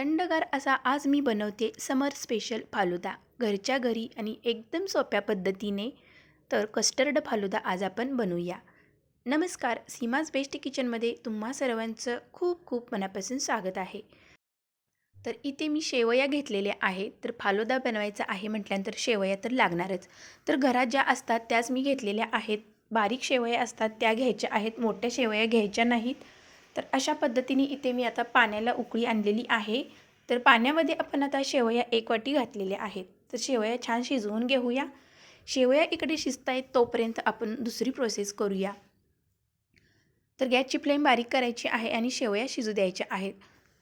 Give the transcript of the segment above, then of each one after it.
थंडगार असा आज मी बनवते समर स्पेशल फालुदा. घरच्या घरी आणि एकदम सोप्या पद्धतीने तर कस्टर्ड फालुदा आज आपण बनवूया. नमस्कार सीमाज बेस्ट किचनमध्ये तुम्हा सर्वांचं खूप खूप मनापासून स्वागत आहे. तर इथे मी शेवया घेतलेल्या आहेत तर फालुदा बनवायचा आहे म्हटल्यानंतर शेवया तर लागणारच. तर घरात ज्या असतात त्याच मी घेतलेल्या आहेत. बारीक शेवया असतात त्या घ्यायच्या आहेत मोठ्या शेवया घ्यायच्या नाहीत. तर अशा पद्धतीने इथे मी आता पाण्याला उकळी आणलेली आहे. तर पाण्यामध्ये आपण आता शेवया एक वाटी घातलेल्या आहेत. तर शेवया छान शिजवून घेऊया. शेवया इकडे शिजत आहेत तोपर्यंत आपण दुसरी प्रोसेस करूया. तर गॅसची फ्लेम बारीक करायची आहे आणि शेवया शिजू द्यायच्या आहेत.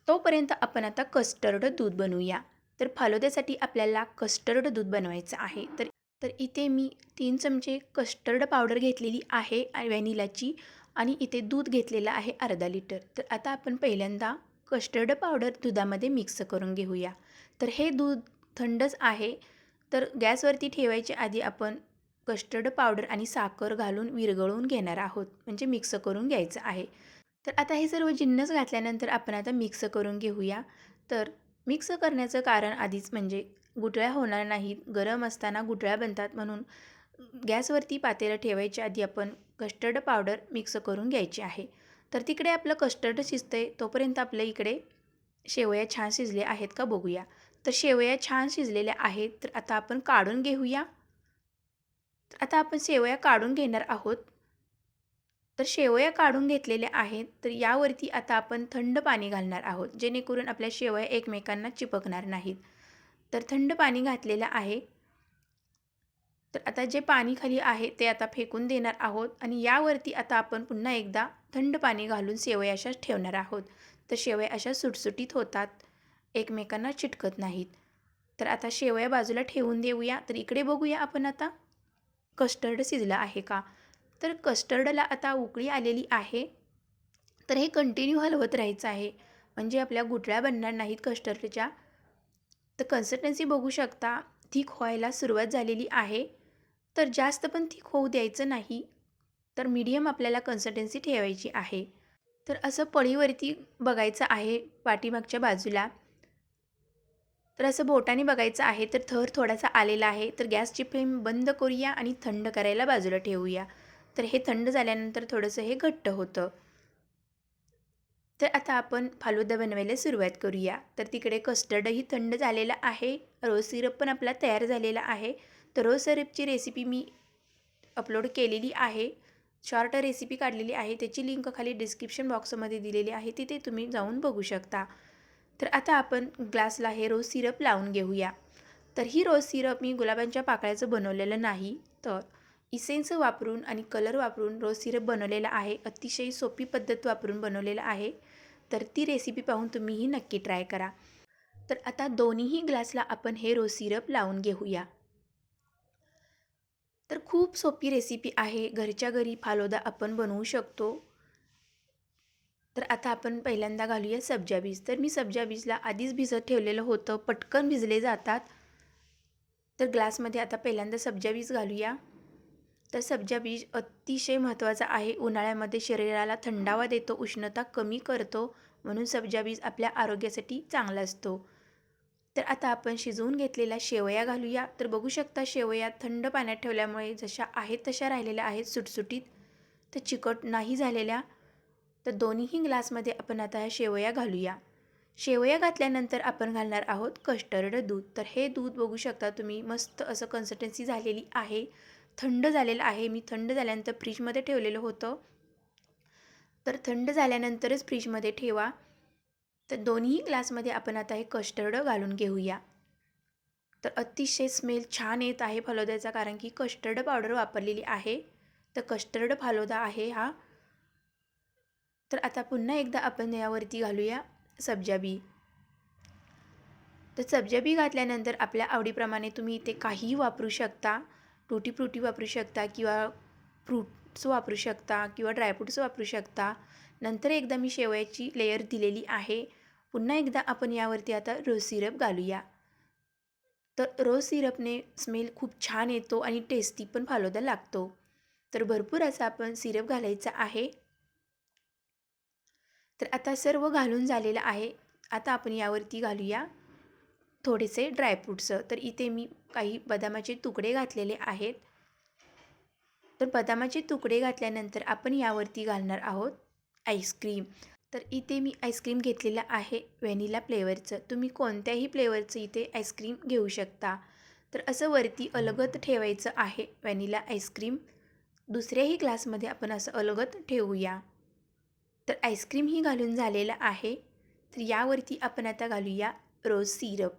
तोपर्यंत आपण आता कस्टर्ड दूध बनवूया. तर फालोद्यासाठी आपल्याला कस्टर्ड दूध बनवायचं आहे. तर तर इथे मी तीन चमचे कस्टर्ड पावडर घेतलेली आहे व्हॅनिलाची. आणि इथे दूध घेतलेलं आहे अर्धा लिटर. तर आता आपण पहिल्यांदा कस्टर्ड पावडर दुधामध्ये मिक्स करून घेऊया. तर हे दूध थंडच आहे. तर गॅसवरती ठेवायच्या आधी आपण कस्टर्ड पावडर आणि साखर घालून विरघळवून घेणार आहोत. म्हणजे मिक्स करून घ्यायचं आहे. तर आता हे सर्व जिन्नस घातल्यानंतर आपण आता मिक्स करून घेऊया. तर मिक्स करण्याचं कारण आधीच म्हणजे गुटळ्या होणार नाहीत. गरम असताना गुटळ्या बनतात म्हणून गॅसवरती पातेलं ठेवायच्या आधी आपण कस्टर्ड पावडर मिक्स करून घ्यायची आहे. तर तिकडे आपलं कस्टर्ड शिजतं तोपर्यंत आपल्या इकडे शेवया छान शिजले आहेत का बघूया. तर शेवया छान शिजलेल्या आहेत तर आता आपण काढून घेऊया. तर आता आपण शेवया काढून घेणार आहोत. तर शेवया काढून घेतलेल्या आहेत तर यावरती आता आपण थंड पाणी घालणार आहोत जेणेकरून आपल्या शेवया एकमेकांना चिपकणार नाहीत. तर थंड पाणी घातलेलं आहे. तर आता जे पाणी खाली आहे ते आता फेकून देणार आहोत आणि यावरती आता आपण पुन्हा एकदा थंड पाणी घालून शेवया अशा ठेवणार आहोत. तर शेवया अशा सुटसुटीत होतात. एकमेकांना चिटकत नाहीत. तर आता शेवया बाजूला ठेवून देऊया. तर इकडे बघूया आपण आता. कस्टर्ड शिजलं आहे का? तर कस्टर्डला आता उकळी आलेली आहे. तर हे कंटिन्यू हलवत राहायचं आहे. म्हणजे आपल्या गुटळ्या बनणार नाहीत कस्टर्डच्या. तर कन्सिस्टन्सी बघू शकता. थिक व्हायला सुरुवात झालेली आहे. तर जास्त पण थिक होऊ द्यायचं नाही. तर मीडियम आपल्याला कन्सिस्टन्सी ठेवायची आहे. तर असं पळीवरती बघायचं आहे पाठीमागच्या बाजूला. तर असं बोटाने बघायचं आहे तर थर थोडासा आलेला आहे. तर गॅसची फ्लेम बंद करूया आणि थंड करायला बाजूला ठेवूया. तर हे थंड झाल्यानंतर थोडंसं हे घट्ट होतं. तर आता आपण फालुदा बनवायला सुरुवात करूया. तर तिकडे कस्टर्डही थंड झालेलं आहे. रोज सिरप पण आपला तयार झालेला आहे. तर रोज सिरपची रेसिपी मी अपलोड केलेली आहे. शॉर्ट रेसिपी काढलेली आहे. त्याची लिंक खाली डिस्क्रिप्शन बॉक्समध्ये दिलेली आहे. तिथे तुम्ही जाऊन बघू शकता. तर आता आपण ग्लासला हे रोज सिरप लावून घेऊया. तर ही रोज सिरप मी गुलाबांच्या पाकळ्याचं बनवलेलं नाही. तर इसेन्स वापरून आणि कलर वापरून रोज सिरप बनवलेला आहे. अतिशय सोपी पद्धत वापरून बनवलेलं आहे. तर ती रेसिपी पाहून तुम्हीही नक्की ट्राय करा. तर आता दोन्हीही ग्लासला आपण हे रोज सिरप लावून घेऊया. तर खूप सोपी रेसिपी आहे. घरच्या घरी फालोदा आपण बनवू शकतो. तर आता आपण पहिल्यांदा घालूया सब्जा बीज. तर मी सब्जा बीजला आधीच भिजत ठेवलेलं होतं. पटकन भिजले जातात. तर ग्लासमध्ये आता पहिल्यांदा सब्जा बीज घालूया. तर सब्जा बीज अतिशय महत्त्वाचा आहे. उन्हाळ्यामध्ये शरीराला थंडावा देतो उष्णता कमी करतो. म्हणून सब्जा बीज आपल्या आरोग्यासाठी चांगला असतो. तर आता आपण शिजवून घेतलेल्या शेवया घालूया. तर बघू शकता शेवया थंड पाण्यात ठेवल्यामुळे जशा आहेत तशा राहिलेल्या आहेत सुटसुटीत. तर चिकट नाही झालेल्या. तर दोन्हीही ग्लासमध्ये आपण आता ह्या शेवया घालूया. शेवया घातल्यानंतर आपण घालणार आहोत कस्टर्ड दूध. तर हे दूध बघू शकता तुम्ही मस्त असं कन्सिस्टन्सी झालेली आहे. थंड झालेलं आहे. मी थंड झाल्यानंतर फ्रीजमध्ये ठेवलेलं होतं. तर थंड झाल्यानंतरच फ्रीजमध्ये ठेवा. तर दोन्ही ग्लासमध्ये आपण आता हे कस्टर्ड घालून घेऊया. तर अतिशय स्मेल छान येत आहे फलोद्याचा कारण की कस्टर्ड पावडर वापरलेली आहे. तर कस्टर्ड फालोदा आहे हा. तर आता पुन्हा एकदा आपण यावरती घालूया सब्जा बी. तर सब्जा बी घातल्यानंतर आपल्या आवडीप्रमाणे तुम्ही इथे काहीही वापरू शकता. टुटी फ्रुटी वापरू शकता किंवा फ्रूट्स वापरू शकता किंवा ड्रायफ्रूट्स वापरू शकता. नंतर एकदा मी शेवयाची लेयर दिलेली आहे. पुन्हा एकदा आपण यावरती आता रोज सिरप घालूया. तर रोज सिरपने स्मेल खूप छान येतो आणि टेस्टी पण फालोदा लागतो. तर भरपूर असा आपण सिरप घालायचा आहे. तर आता सर्व घालून झालेलं आहे. आता आपण यावरती घालूया थोडेसे ड्रायफ्रूट्स तर इथे मी काही बदामाचे तुकडे घातलेले आहेत. तर बदामाचे तुकडे घातल्यानंतर आपण यावरती घालणार आहोत आईस्क्रीम तर इथे मी आईस्क्रीम घेतलेलं आहे व्हॅनिला फ्लेवरचं तुम्ही कोणत्याही फ्लेवरचं इथे आईस्क्रीम घेऊ शकता. तर असं वरती अलगत ठेवायचं आहे व्हॅनिला आईस्क्रीम दुसऱ्याही ग्लासमध्ये आपण असं अलगत ठेवूया. तर आईस्क्रीमही घालून झालेलं आहे. तर यावरती आपण आता घालूया रोज सिरप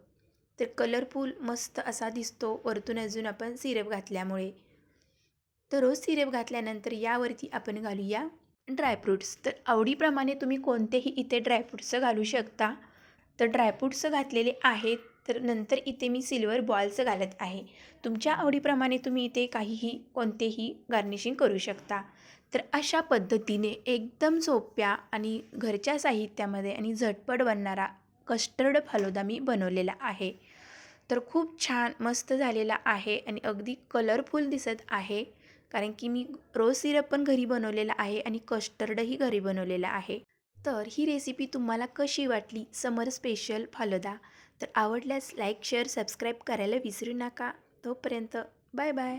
तर कलरफुल मस्त असा दिसतो. वरतून अजून आपण सिरप घातल्यामुळे. तर रोज सिरप घातल्यानंतर यावरती आपण घालूया ड्रायफ्रूट्स तर आवडीप्रमाणे तुम्ही कोणतेही इथे ड्रायफ्रूट्स घालू शकता. तर ड्रायफ्रूट्स घातलेले आहेत. तर नंतर इथे मी सिल्वर बॉल्स घालत आहे. तुमच्या आवडीप्रमाणे तुम्ही इथे काहीही कोणतेही गार्निशिंग करू शकता. तर अशा पद्धतीने एकदम सोप्या आणि घरच्या साहित्यामध्ये आणि झटपट बनणारा कस्टर्ड फालुदा मी बनवलेला आहे. तर खूप छान मस्त झालेला आहे आणि अगदी कलरफुल दिसत आहे. कारण की मी रोज सिरप पण घरी बनवलेला आहे आणि कस्टर्डही घरी बनवलेला आहे. तर ही रेसिपी तुम्हाला कशी वाटली? Summer special falooda. तर आवडल्यास लाईक शेअर सबस्क्राईब करायला विसरू नका. तोपर्यंत बाय बाय